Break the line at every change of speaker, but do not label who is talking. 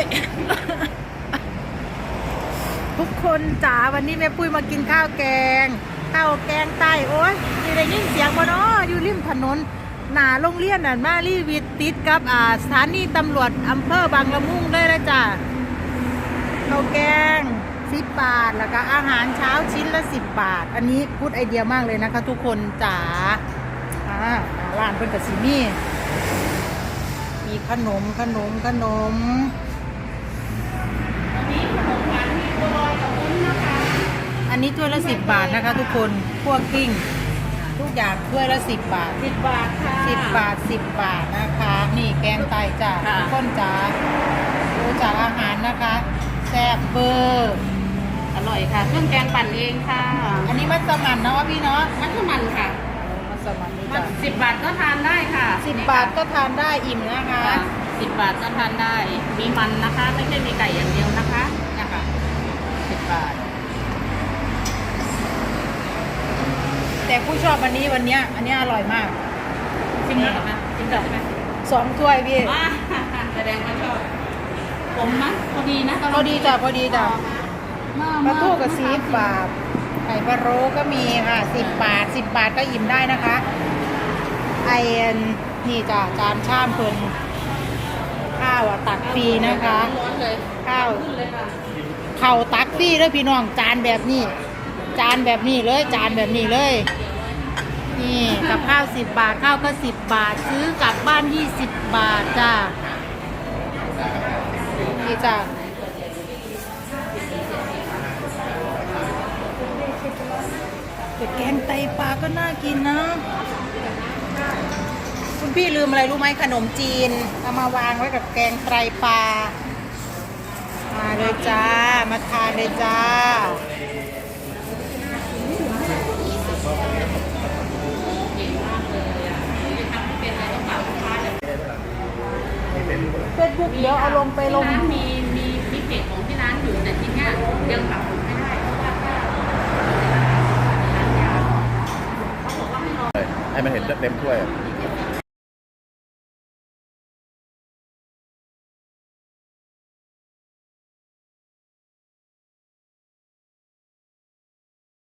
ยทุกคนจ๋าวันนี้แม่ปุ้ยมากินข้าวแกงข้าวแกงใต้โอ้ยมีได้ยินเสียงบ่เนาะอยู่ริมถนน หนาโรงเรียนน่ะมารีวิทติดกับอ่าสถานีตำรวจอำเภอบางละมุงได้แล้วจ้ะข้าวแกงสิบบาทแล้วก็อาหารเช้าชิ้นละสิบบาท อันนี้พูดไอเดียมากเลยนะคะทุกคนจ๋าอ่าร้านเป็นกระสีมี่มีขนมขนมขนม นนี้ถ้วยละสิบบาทนะคะ ทุกคนพวกกิ้ง ทุกอย่างถ้วยละสิบบาท
สิบบาทค่ะ
สิบบาทสิบบาทนะคะ นี่แกงไตจ้ะ
ค่ะ
ทุกคนจ๋าดูจากอาหารนะคะแซ่บเบอร์
อร่อยค่ะ เครื่องแกงปั่นเองค่ะ
อันนี้มัสมั่นเนาะพี่เนาะ
มัสมั่นค่ะ
มัสมั่นนี่
มั
จ้ะ
นสิบบาทก็ทานได้ค่ะ
สิบบาทก็ทานได้อิ่มนะคะ
ค่ะสิบบาทก็ทานได้ มีมันนะคะ ไม่ใช่มีไก่อย่างเดียวนะคะนะคะ
สิบบาท แต่ผู้ชอบวันนี้วันเนี้ยอันเนี้ยอร่อยมาก
ชิมแล้วเหรอคะชิมก่อนใช่ไหม
สองถ้วยพี่
ว้าแสดงว่าชอบผมนะพอดีนะ
พอดีจ้ะพอดีจ้ะ
เมื่อ
ปลาทูกับ
เมื่อ
สิบบาทไข่ปลาโรก็มีค่ะสิบบาทสิบบาทก็อิ่มได้นะคะ ไอเอ็นนี่จ้ะจานชามเพิ่นข้าวอะตักฟรีนะคะ
ร้อนเลย
ข้าว
ขึ้นเลยค่ะ
เข่าตักฟรีเลยพี่น้องจานแบบนี้ จานแบบนี้เลย จานแบบนี้เลย นี่กับข้าวสิบบาทข้าวก็สิบบาท ซื้อกลับบ้านยี่สิบบาทจ้านี่จ้าแต่แกงไตปลาก็น่ากินนะ คุณพี่ลืมอะไรรู้ไหมขนมจีน เอามาวางไว้กับแกงไตปลา มาเลยจ้า มาทานเลยจ้า เฟซบุ๊กเดี๋ยวเอาลงไปลง
ที่ร้านมีมีมีเพจของที่ร้านอยู่แต่ทีเนี้ยยังปรับปรุงไม่ได้เพราะว่าถ้าร้านยาวเขาบอกว่าให้รอ
ให้มันเห็นเต็มถ้วย
อีก